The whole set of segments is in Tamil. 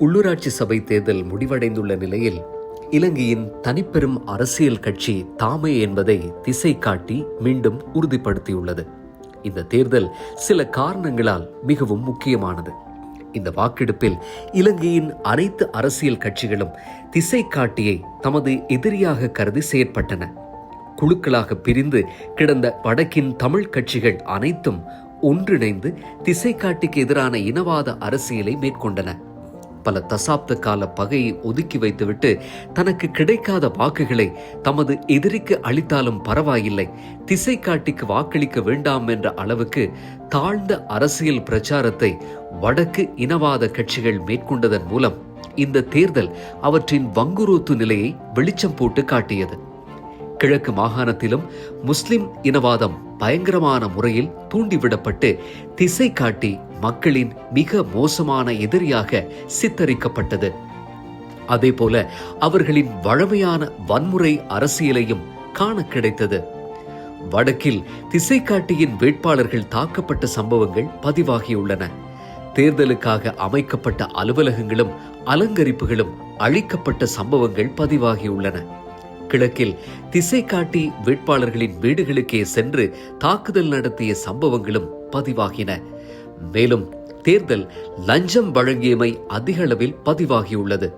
உள்ளூராட்சி சபை தேர்தல் முடிவடைந்துள்ள நிலையில் இலங்கையின் தனிப்பெரும் அரசியல் கட்சி தாமே என்பதை திசை காட்டி மீண்டும் உறுதிப்படுத்தியுள்ளது. இந்த தேர்தல் சில காரணங்களால் மிகவும் முக்கியமானது. இந்த வாக்கெடுப்பில் இலங்கையின் அனைத்து அரசியல் கட்சிகளும் திசை காட்டியை தமது எதிரியாக கருதி செயற்பட்டன. குழுக்களாக பிரிந்து கிடந்த வடக்கின் தமிழ் கட்சிகள் அனைத்தும் ஒன்றிணைந்து திசை காட்டிக்கு எதிரான இனவாத அரசியலை மேற்கொண்டன. பல தசாப்த கால பகையை ஒதுக்கி வைத்துவிட்டு தனக்கு கிடைக்காத வாக்குகளை தமது எதிரிக்கு அளித்தாலும் பரவாயில்லை. திசை காட்டிக்கு வாக்களிக்க வேண்டாம் என்ற அளவுக்கு தாழ்ந்த அரசியல் பிரச்சாரத்தை வடக்கு இனவாத கட்சிகள் மேற்கொண்டதன் மூலம் இந்த தேர்தல் அவற்றின் வங்குரோத்து நிலையை வெளிச்சம் போட்டு காட்டியது. கிழக்கு மாகாணத்திலும் முஸ்லிம் இனவாதம் பயங்கரமான முறையில் தூண்டிவிடப்பட்டு திசை காட்டி மக்களின் மிக மோசமான எதிரியாக சித்தரிக்கப்பட்டது. அதேபோல அவர்களின் வழமையான வன்முறை அரசியலையும் காண கிடைத்தது. வடக்கில் திசைக்காட்டியின் வேட்பாளர்கள் தாக்கப்பட்ட சம்பவங்கள் பதிவாகியுள்ளன. தேர்தலுக்காக அமைக்கப்பட்ட அலுவலகங்களும் அலங்கரிப்புகளும் அழிக்கப்பட்ட சம்பவங்கள் பதிவாகியுள்ளன. கிழக்கில் திசை காட்டி வேட்பாளர்களின் வீடுகளுக்கே சென்று தாக்குதல் நடத்திய சம்பவங்களும் பதிவாகின. மேலும் தேர்தல் லஞ்சம் வழங்கியமை அதிக அளவில் பதிவாகியுள்ளது.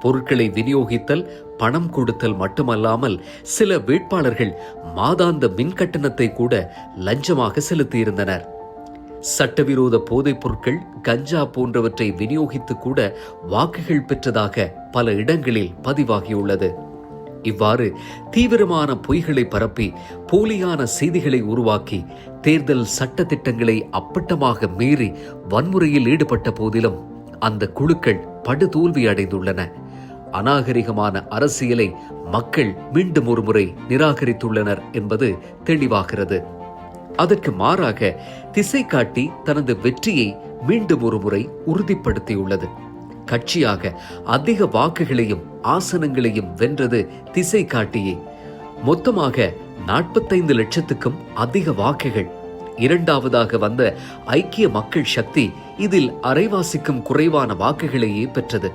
பொருட்களை விநியோகித்தல் பணம் கொடுத்தல் மட்டுமல்லாமல் சில வேட்பாளர்கள் மாதாந்த மின் கட்டணத்தை கூட லஞ்சமாக செலுத்தியிருந்தனர். சட்டவிரோத போதைப் பொருட்கள் கஞ்சா போன்றவற்றை விநியோகித்து கூட வாக்குகள் பெற்றதாக பல இடங்களில் பதிவாகியுள்ளது. இவ்வாறு தீவிரமான பொய்களை பரப்பி போலியான செய்திகளை உருவாக்கி தேர்தல் சட்ட திட்டங்களை அப்பட்டமாக மீறி வன்முறையில் ஈடுபட்ட போதிலும் அந்த குழுக்கள் படுதோல்வி அடைந்துள்ளன. அநாகரிகமான அரசியலை மக்கள் மீண்டும் ஒருமுறை நிராகரித்துள்ளனர் என்பது தெளிவாகிறது. அதற்கு மாறாக திசை காட்டி தனது வெற்றியை மீண்டும் ஒருமுறை உறுதிப்படுத்தியுள்ளது. கட்சியாக அதிக வாக்குகளையும் ஆசனங்களையும் வென்றது திசை காட்டியே மொத்தமாக நாற்பத்தைந்து லட்சத்துக்கும் அதிக வாக்குகள். இரண்டாவதாக வந்த ஐக்கிய மக்கள் சக்தி இதில் அரைவாசிக்கும் குறைவான வாக்குகளையே பெற்றது.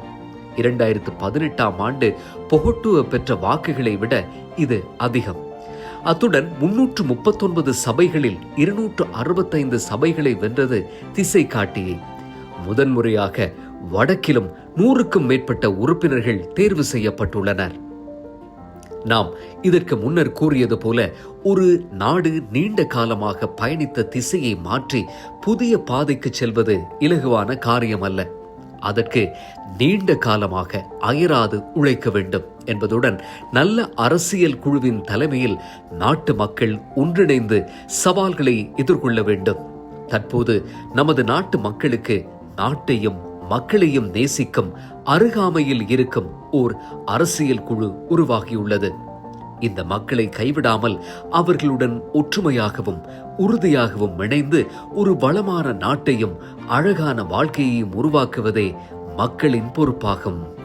இரண்டாயிரத்து பதினெட்டாம் ஆண்டு பொகட்டுவ பெற்ற வாக்குகளை விட இது அதிகம். அத்துடன் முன்னூற்று முப்பத்தொன்பது சபைகளில் இருநூற்று அறுபத்தைந்து சபைகளை வென்றது திசை காட்டியே முதன்முறையாக வடக்கிலும் நூறுக்கும் மேற்பட்ட உறுப்பினர்கள் தேர்வு செய்யப்பட்டுள்ளனர். நாம் இதற்கு முன்னர் கூறியது போல ஒரு நாடு நீண்ட காலமாக பயணித்த திசையை மாற்றி புதிய பாதைக்கு செல்வது இலகுவான காரியம் அல்ல அதற்கு நீண்ட காலமாக அயராது உழைக்க வேண்டும் என்பதுடன் நல்ல அரசியல் குழுவின் தலைமையில் நாட்டு மக்கள் ஒன்றிணைந்து சவால்களை எதிர்கொள்ள வேண்டும். தற்போது நமது நாட்டு மக்களுக்கு நாட்டையும் மக்களையும் நேசிக்கும் அருகாமையில் இருக்கும் ஓர் அரசியல் குழு உருவாகியுள்ளது. இந்த மக்களை கைவிடாமல் அவர்களுடன் ஒற்றுமையாகவும் உறுதியாகவும் இணைந்து ஒரு வளமான நாட்டையும் அழகான வாழ்க்கையையும் உருவாக்குவதே மக்களின் பொறுப்பாகும்.